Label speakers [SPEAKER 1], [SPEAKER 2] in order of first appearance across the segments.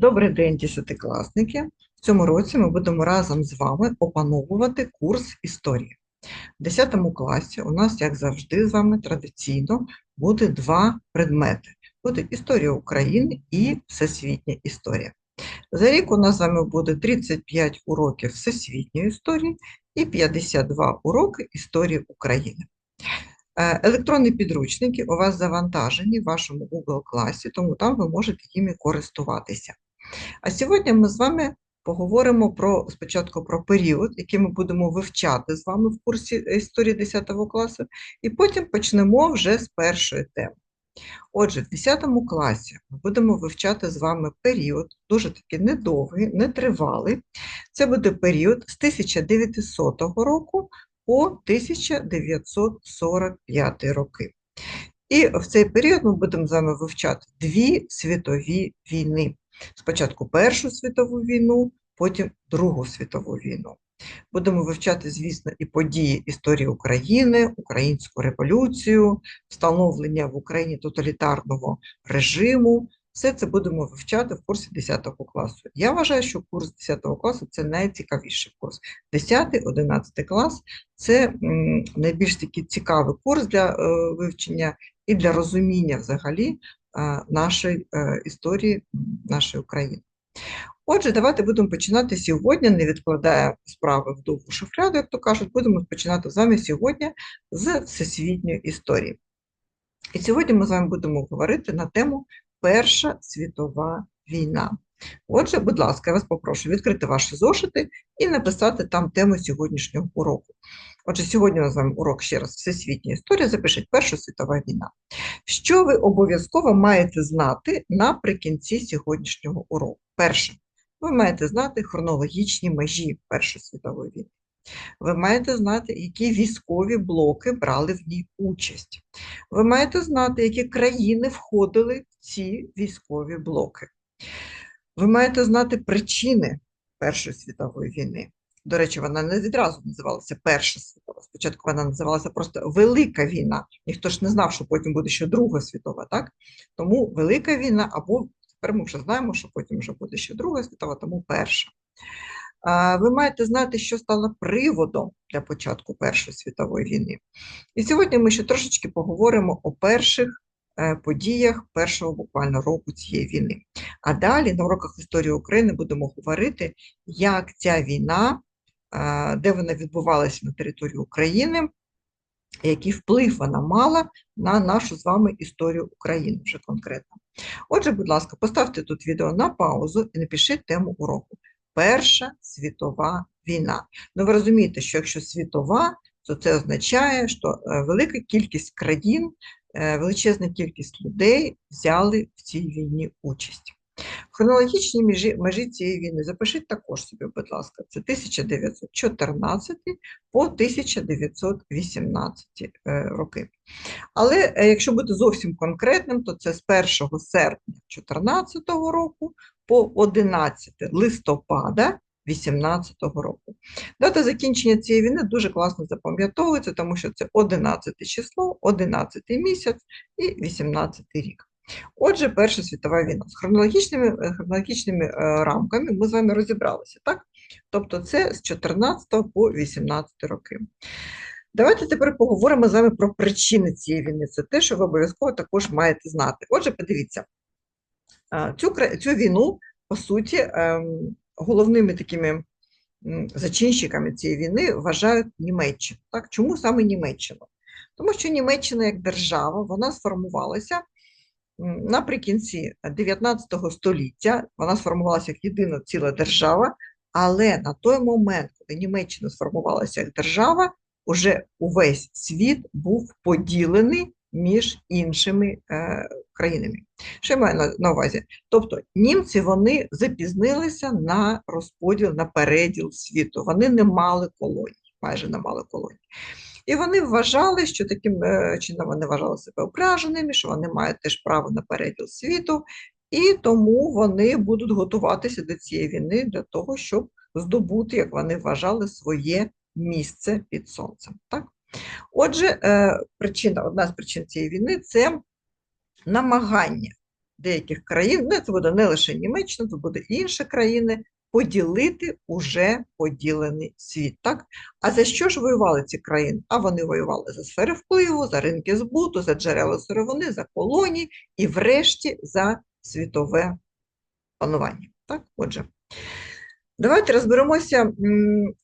[SPEAKER 1] Добрий день, десятикласники! В цьому році ми будемо разом з вами опановувати курс історії. В 10 класі у нас, як завжди, з вами традиційно буде два предмети: буде історія України і всесвітня історія. За рік у нас з вами буде 35 уроків всесвітньої історії і 52 уроки історії України. Е, Електронні підручники у вас завантажені в вашому Google класі, тому там ви можете їми користуватися. А сьогодні ми з вами поговоримо про спочатку про період, який ми будемо вивчати з вами в курсі історії 10 класу, і потім почнемо вже з першої теми. Отже, в 10 класі ми будемо вивчати з вами період, дуже таки недовгий, нетривалий. Це буде період з 1900 року по 1945 роки. І в цей період ми будемо з вами вивчати дві світові війни. Спочатку Першу світову війну, потім Другу світову війну. Будемо вивчати, звісно, і події історії України, Українську революцію, встановлення в Україні тоталітарного режиму. Все це будемо вивчати в курсі 10 класу. Я вважаю, що курс 10 класу це найцікавіший курс. 10-11 клас це найбільш такий цікавий курс для е, вивчення і для розуміння взагалі нашої історії нашої України. Отже, давайте будемо починати сьогодні, не відкладаємо справи в довгу шуфляду, як то кажуть, будемо починати з вами сьогодні з всесвітньої історії. І сьогодні ми з вами будемо говорити на тему Перша світова війна. Отже, будь ласка, я вас попрошу відкрити ваші зошити і написати там тему сьогоднішнього уроку. Отже, сьогодні у нас з вами урок ще раз Всесвітня історія. Запишіть Перша світова війна. Що ви обов'язково маєте знати наприкінці сьогоднішнього уроку? Перше, ви маєте знати хронологічні межі Першої світової війни. Ви маєте знати, які військові блоки брали в ній участь. Ви маєте знати, які країни входили в ці військові блоки. Ви маєте знати причини Першої світової війни. До речі, вона не відразу називалася Перша світова. Спочатку вона називалася просто Велика війна. Ніхто ж не знав, що потім буде ще Друга світова, так? Тому Велика війна, або тепер ми вже знаємо, що потім вже буде ще Друга світова, тому перша. Ви маєте знати, що стало приводом для початку Першої світової війни. І сьогодні ми ще трошечки поговоримо о перших подіях першого буквально року цієї війни. А далі на уроках історії України будемо говорити, як ця війна, е, де вона відбувалася на території України, який вплив вона мала на нашу з вами історію України вже конкретно. Отже, будь ласка, поставте тут відео на паузу і напишіть тему уроку. Перша світова війна. Ну, ви розумієте, що якщо світова, то це означає, що е, велика кількість країн, е, величезна кількість людей взяли в цій війні участь. В Хронологічні межі, межі цієї війни запишіть також собі, будь ласка, це 1914 по 1918 е, роки. Але якщо бути зовсім конкретним, то це з 1 серпня 2014 року по 11 листопада 2018 року. Дата закінчення цієї війни дуже класно запам'ятовується, тому що це 11 число, 11 місяць і 18 рік. Отже, Перша світова війна. З хронологічними хронологічними е, рамками ми з вами розібралися, так? Тобто це з 14 по 18 роки. Давайте тепер поговоримо з вами про причини цієї війни. Це те, що ви обов'язково також маєте знати. Отже, подивіться, цю, цю війну, по суті, ем, головними такими зачинщиками цієї війни вважають Німеччину. Так? Чому саме Німеччину? Тому що Німеччина як держава вона сформувалася наприкінці 19 століття, вона сформувалася як єдина ціла держава, але на той момент, коли Німеччина сформувалася як держава, уже увесь світ був поділений між іншими е, країнами. Що я маю на, увазі? Тобто німці вони запізнилися на розподіл на переділ світу. Вони не мали колоній, майже не мали колоній. І вони вважали, що таким е, чином вони вважали себе ображеними, що вони мають теж право на переділ світу, і тому вони будуть готуватися до цієї війни для того, щоб здобути, як вони вважали, своє місце під сонцем. Так? Отже, е, причина, одна з причин цієї війни це намагання деяких країн, ну це буде не лише Німеччина, це буде і інші країни, поділити уже поділений світ. Так? А за що ж воювали ці країни? А вони воювали за сфери впливу, за ринки збуту, за джерела сировини, за колонії і, врешті, за світове панування. Так? Отже, давайте розберемося,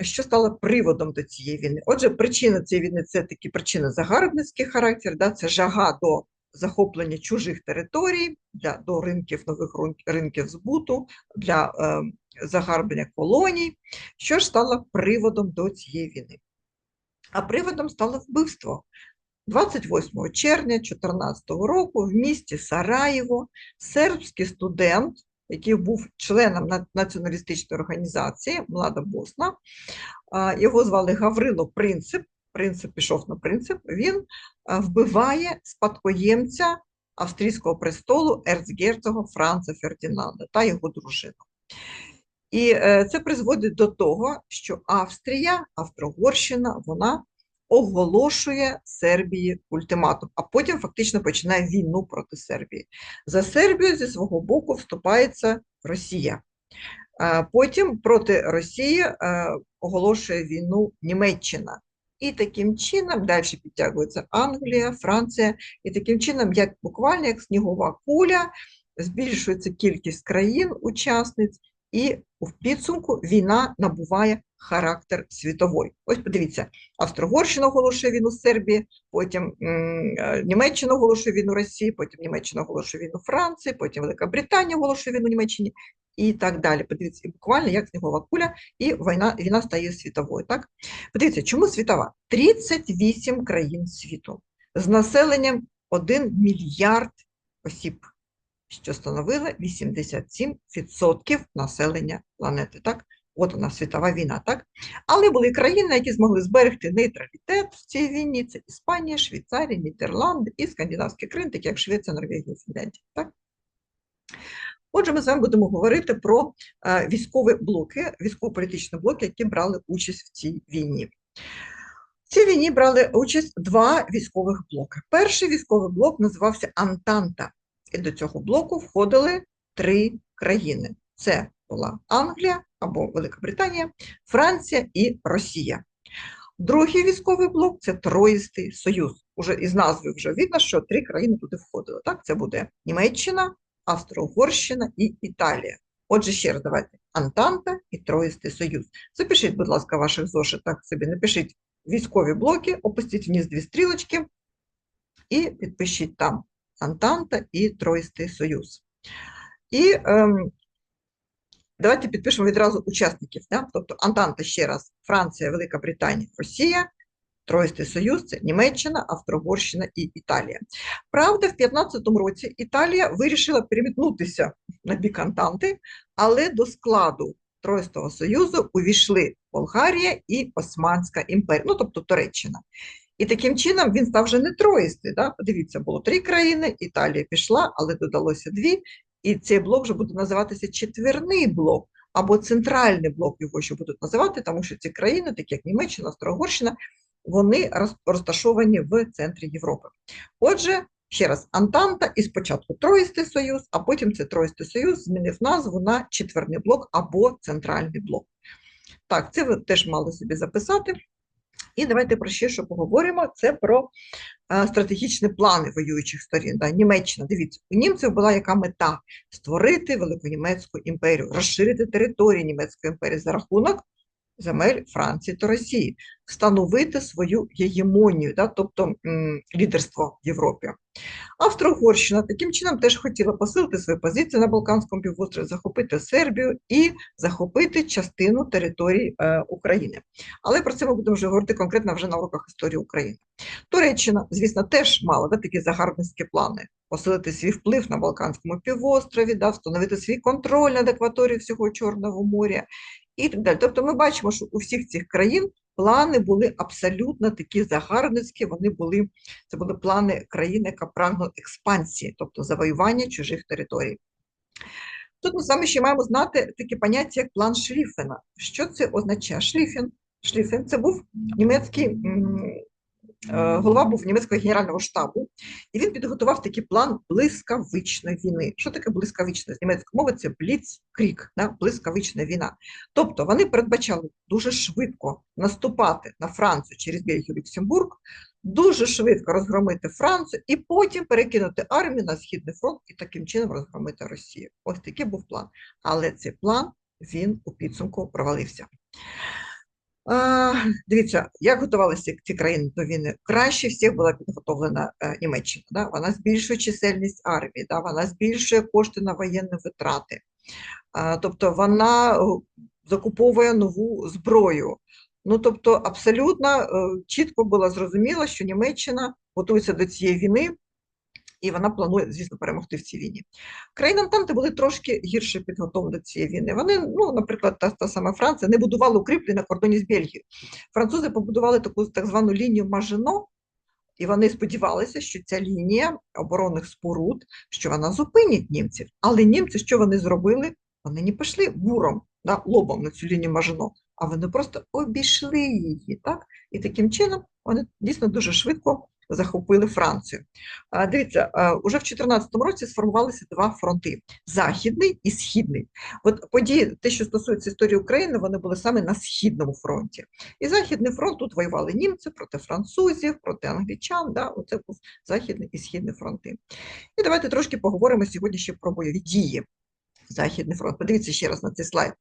[SPEAKER 1] що стало приводом до цієї війни. Отже, причина цієї війни це такі причини загарбницький характер, да? це жага до захоплення чужих територій, для, до ринків, нових ринків збуту, для е, загарблення колоній. Що ж стало приводом до цієї війни? А приводом стало вбивство. 28 червня 2014 року в місті Сараєво сербський студент, який був членом націоналістичної організації Млада Босна, його звали Гаврило Принцип. Принцип пішов на принцип. Він вбиває спадкоємця австрійського престолу ерцгерцога Франца Фердінанда та його дружину. І е, це призводить до того, що Австрія, Австро-Угорщина, вона оголошує Сербії ультиматум, а потім фактично починає війну проти Сербії. За Сербію зі свого боку вступається Росія. Потім проти Росії е, оголошує війну Німеччина. І таким чином далі підтягується Англія, Франція, і таким чином, як буквально як снігова куля, збільшується кількість країн-учасниць, і в підсумку війна набуває характер світовий. Ось подивіться, Австро-Угорщина оголошує війну Сербії, потім е, Німеччина оголошує війну Росії, потім Німеччина оголошує війну Франції, потім Велика Британія оголошує війну Німеччині і так далі. Подивіться, і буквально як снігова куля, і війна, війна стає світовою. Так? Подивіться, чому світова? 38 країн світу з населенням 1 мільярд осіб, що становило 87% населення планети. Так? От вона світова війна, так? Але були країни, які змогли зберегти нейтралітет в цій війні. Це Іспанія, Швейцарія, Нідерланди і скандинавські країни, такі як Швеція, Норвегія, Фінляндія. Так? Отже, ми з вами будемо говорити про е, військові блоки, військово-політичні блоки, які брали участь в цій війні. В цій війні брали участь два військових блоки. Перший військовий блок називався Антанта, і до цього блоку входили три країни: це була Англія або Велика Британія, Франція і Росія. Другий військовий блок це Троїстий Союз. Уже із назви вже видно, що три країни туди входили. Так, це буде Німеччина, Австро-Угорщина і Італія. Отже, ще раз давайте Антанта і Троїстий Союз. Запишіть, будь ласка, в ваших зошитах собі, напишіть військові блоки, опустіть вниз дві стрілочки і підпишіть там Антанта і Троїстий Союз. І ем, давайте підпишемо відразу учасників. Да? Тобто Антанта ще раз Франція, Велика Британія, Росія, Троїстий Союз це Німеччина, Австро-Угорщина і Італія. Правда, в 15-му році Італія вирішила перемітнутися на бік Антанти, але до складу Троїстого Союзу увійшли Болгарія і Османська імперія, ну тобто Туреччина. І таким чином він став вже не троїстий. Да? Подивіться, було три країни, Італія пішла, але додалося дві. І цей блок вже буде називатися четверний блок або центральний блок, його ще будуть називати, тому що ці країни, такі як Німеччина, Австро-Угорщина, вони розташовані в центрі Європи. Отже, ще раз, Антанта і спочатку Троїстий Союз, а потім цей Троїстий Союз змінив назву на четверний блок або центральний блок. Так, це ви теж мали собі записати. І давайте про ще що поговоримо. Це про е, стратегічні плани воюючих сторін. Да. Німеччина, дивіться, у німців була яка мета створити велику німецьку імперію, розширити територію німецької імперії за рахунок земель Франції та Росії, встановити свою гегемонію, да, тобто лідерство в Європі. Австро-Угорщина таким чином теж хотіла посилити свої позиції на Балканському півострові, захопити Сербію і захопити частину території е, України. Але про це ми будемо вже говорити конкретно вже на уроках історії України. Туреччина, звісно, теж мала да, такі загарбницькі плани. Посилити свій вплив на Балканському півострові, да, встановити свій контроль над акваторією всього Чорного моря і так далі. Тобто ми бачимо, що у всіх цих країн плани були абсолютно такі загарбницькі, вони були, це були плани країни, яка прагнула експансії, тобто завоювання чужих територій. Тут ми з вами ще маємо знати таке поняття, як план Шліфена. Що це означає? Шліфен. Шліфен це був німецький голова був німецького генерального штабу, і він підготував такий план блискавичної війни. Що таке блискавична? З німецької мови це бліцкрік, да? блискавична війна. Тобто вони передбачали дуже швидко наступати на Францію через Бельгію Люксембург, дуже швидко розгромити Францію і потім перекинути армію на Східний фронт і таким чином розгромити Росію. Ось такий був план. Але цей план він у підсумку провалився. А, Дивіться, як готувалися ці країни до війни. Краще всіх була підготовлена е, Німеччина. Да? Вона збільшує чисельність армії, да? вона збільшує кошти на воєнні витрати. А, тобто вона е, закуповує нову зброю. Ну, тобто, абсолютно е, чітко було зрозуміло, що Німеччина готується до цієї війни, і вона планує, звісно, перемогти в цій війні. Країни Антанти були трошки гірше підготовлені до цієї війни. Вони, ну, наприклад, та, та сама Франція не будувала укріплень на кордоні з Бельгією. Французи побудували таку так звану лінію Мажино, і вони сподівалися, що ця лінія оборонних споруд, що вона зупинить німців. Але німці, що вони зробили? Вони не пішли буром, да, лобом на цю лінію Мажино, а вони просто обійшли її. так? І таким чином вони дійсно дуже швидко захопили Францію. Дивіться, уже в 2014 році сформувалися два фронти: західний і східний. От події, те, що стосується історії України, вони були саме на східному фронті. І західний фронт тут воювали німці проти французів, проти англічан. Да? Оце був західний і східний фронти. І давайте трошки поговоримо сьогодні ще про бойові дії. Західний фронт. Подивіться ще раз на цей слайд.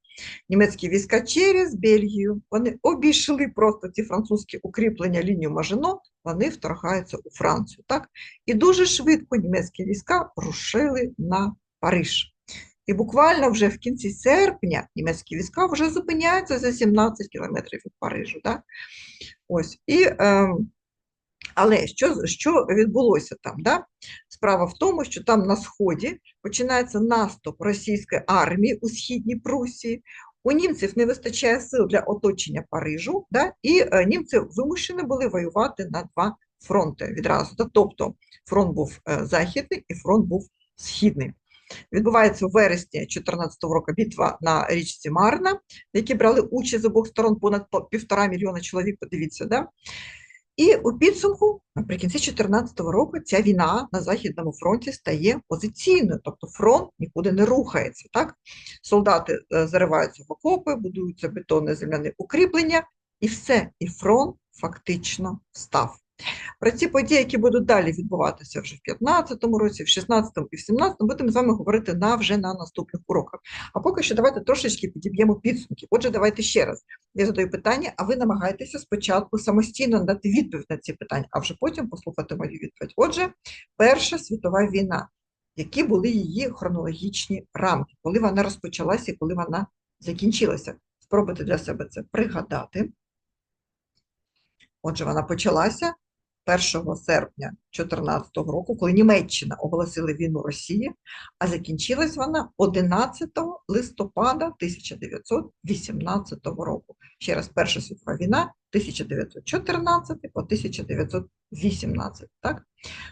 [SPEAKER 1] Німецькі війська через Бельгію. Вони обійшли просто ці французькі укріплення лінію Мажино, вони вторгаються у Францію. так? І дуже швидко німецькі війська рушили на Париж. І буквально вже в кінці серпня німецькі війська вже зупиняються за 17 кілометрів від Парижу. Так? Ось. І, е, Але що що відбулося там? Да? Справа в тому, що там на Сході починається наступ російської армії у Східній Прусії. У німців не вистачає сил для оточення Парижу, да? і е, німці вимушені були воювати на два фронти відразу. Да? Тобто фронт був е, західний і фронт був східний. Відбувається у вересні 2014 року битва на річці Марна, в якій брали участь з обох сторон понад півтора мільйона чоловік. Подивіться, да? І у підсумку, наприкінці 2014 року, ця війна на Західному фронті стає позиційною, тобто фронт нікуди не рухається. Так? Солдати е, зариваються в окопи, будуються бетонне земляне укріплення, і все, і фронт фактично став. Про ці події, які будуть далі відбуватися вже в 2015 році, в 2016 і в 2017, будемо з вами говорити на вже на наступних уроках. А поки що давайте трошечки підіб'ємо підсумки. Отже, давайте ще раз. Я задаю питання, а ви намагаєтеся спочатку самостійно дати відповідь на ці питання, а вже потім послухати мою відповідь. Отже, Перша світова війна. Які були її хронологічні рамки, коли вона розпочалася і коли вона закінчилася? Спробуйте для себе це пригадати. Отже, вона почалася 1 серпня 2014 року, коли Німеччина оголосила війну Росії, а закінчилась вона 11 листопада 1918 року. Ще раз Перша світова війна 1914 по 1918. Так?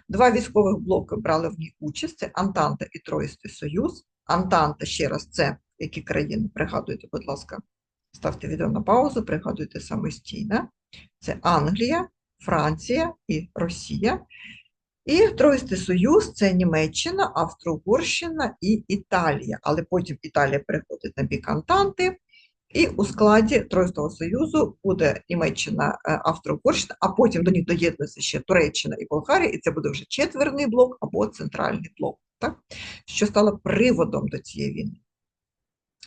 [SPEAKER 1] Два військових блоки брали в ній участь: це Антанта і Троїстий Союз. Антанта, ще раз, це які країни, пригадуйте, будь ласка, ставте відео на паузу, пригадуйте самостійно. Це Англія, Франція і Росія. І Троїстий Союз це Німеччина, Австро-Угорщина і Італія. Але потім Італія переходить на бік Антанти, і у складі Троїстого Союзу буде Німеччина, е, Австро-Угорщина, а потім до них доєднується ще Туреччина і Болгарія, і це буде вже четверний блок або центральний блок, так? що стало приводом до цієї війни.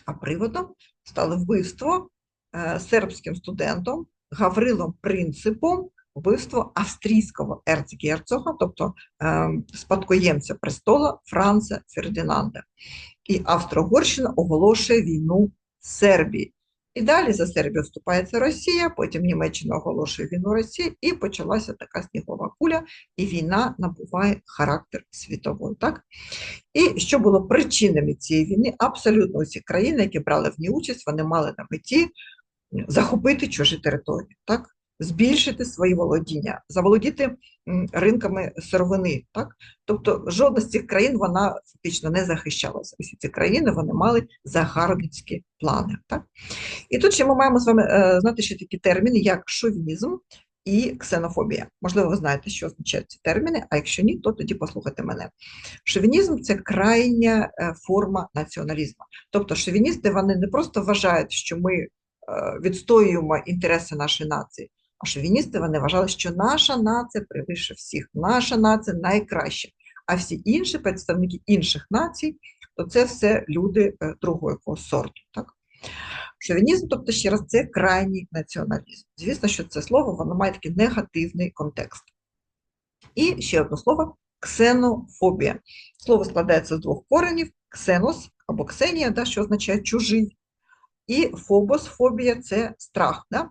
[SPEAKER 1] А приводом стало вбивство е, сербським студентом Гаврилом Принципом вбивство австрійського ерцгерцога, тобто е, спадкоємця престола Франца Фердинанда. І Австро-Угорщина оголошує війну Сербії. І далі за Сербію вступається Росія, потім Німеччина оголошує війну Росії, і почалася така снігова куля, і війна набуває характер світової. Так? І що було причинами цієї війни? Абсолютно усі країни, які брали в ній участь, вони мали на меті захопити чужі території. Так? Збільшити свої володіння, заволодіти ринками сировини. Так? Тобто жодна з цих країн вона фактично не захищалася. Усі ці країни вони мали загарбницькі плани. Так? І тут ще ми маємо з вами е, знати ще такі терміни, як шовінізм і ксенофобія. Можливо, ви знаєте, що означають ці терміни, а якщо ні, то тоді послухайте мене. Шовінізм це крайня е, форма націоналізму. Тобто шовіністи вони не просто вважають, що ми е, відстоюємо інтереси нашої нації, а шовіністи вони вважали, що наша нація превише всіх, наша нація найкраща, а всі інші представники інших націй, то це все люди е, другого сорту. Так? Шовінізм, тобто, ще раз, це крайній націоналізм. Звісно, що це слово воно має такий негативний контекст. І ще одне слово ксенофобія. Слово складається з двох коренів: ксенос або ксенія, да, що означає чужий, і фобос, фобія це страх. Да?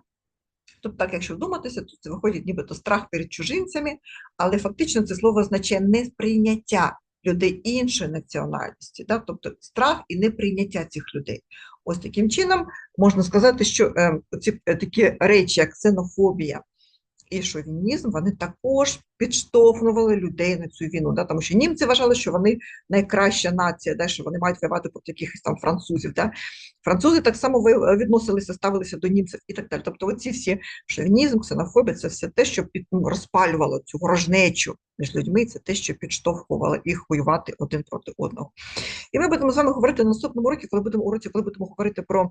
[SPEAKER 1] Тобто, так, якщо вдуматися, то це виходить нібито страх перед чужинцями, але фактично це слово означає несприйняття людей іншої національності, да? тобто страх і неприйняття цих людей. Ось таким чином можна сказати, що е, ці е, такі речі, як ксенофобія і шовінізм, вони також підштовхували людей на цю війну, да? тому що німці вважали, що вони найкраща нація, да? що вони мають воювати проти якихось там французів. Да? Французи так само ви- відносилися, ставилися до німців і так далі. Тобто, оці всі шовінізм, ксенофобія це все те, що під, ну, розпалювало цю ворожнечу між людьми, це те, що підштовхувало їх воювати один проти одного. І ми будемо з вами говорити на наступному уроці, коли будемо уроці, коли будемо говорити про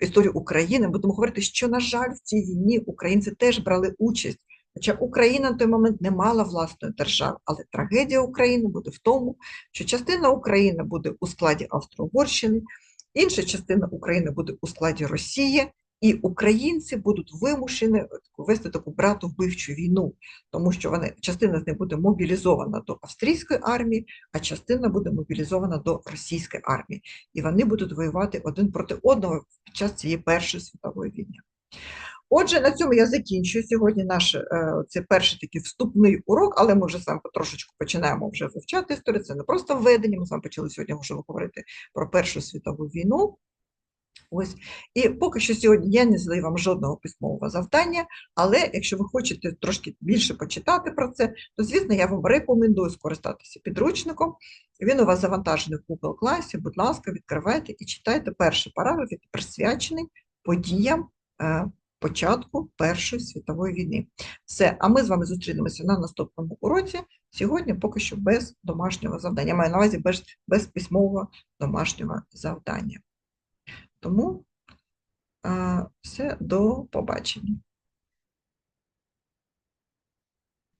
[SPEAKER 1] історію України, будемо говорити, що, на жаль, в цій війні українці теж брали участь. Хоча Україна на той момент не мала власної держави, але трагедія України буде в тому, що частина України буде у складі Австро-Угорщини, інша частина України буде у складі Росії, і українці будуть вимушені вести таку брату вбивчу війну, тому що вони частина з них буде мобілізована до австрійської армії, а частина буде мобілізована до російської армії. І вони будуть воювати один проти одного під час цієї Першої світової війни. Отже, на цьому я закінчую сьогодні наш е, це перший такий вступний урок, але ми вже з вами потрошечку починаємо вже вивчати історію. Це не просто введення. Ми з вами почали сьогодні вже говорити про Першу світову війну. Ось і поки що сьогодні я не задаю вам жодного письмового завдання, але якщо ви хочете трошки більше почитати про це, то звісно я вам рекомендую скористатися підручником. Він у вас завантажений в Google класі. Будь ласка, відкривайте і читайте перший параграф, який присвячений подіям е, початку Першої світової війни. Все, а ми з вами зустрінемося на наступному уроці. Сьогодні поки що без домашнього завдання. Я маю на увазі без, без письмового домашнього завдання. Тому все, до побачення.